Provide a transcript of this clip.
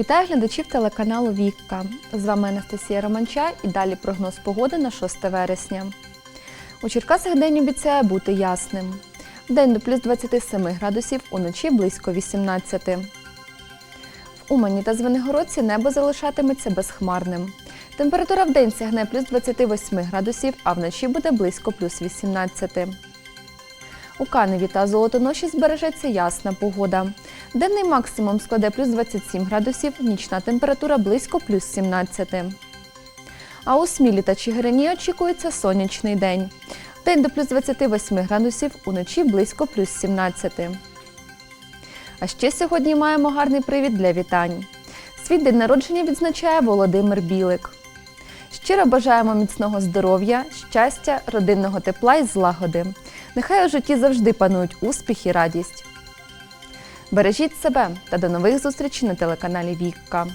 Вітаю глядачів телеканалу Вікка. З вами Анастасія Романча і далі прогноз погоди на 6 вересня. У Черкасах день обіцяє бути ясним. Вдень до плюс 27 градусів, уночі близько 18. В Умані та Звенигородці небо залишатиметься безхмарним. Температура в день сягне плюс 28 градусів, а вночі буде близько плюс 18. У Каневі та Золотоноші збережеться ясна погода. Денний максимум складе плюс 27 градусів, нічна температура близько плюс 17. А у Смілі та Чигирині очікується сонячний день. День до плюс 28 градусів, уночі близько плюс 17. А ще сьогодні маємо гарний привід для вітань. Свій день народження відзначає Володимир Білик. Щиро бажаємо міцного здоров'я, щастя, родинного тепла і злагоди. Нехай у житті завжди панують успіх і радість. Бережіть себе та до нових зустрічей на телеканалі Вікка.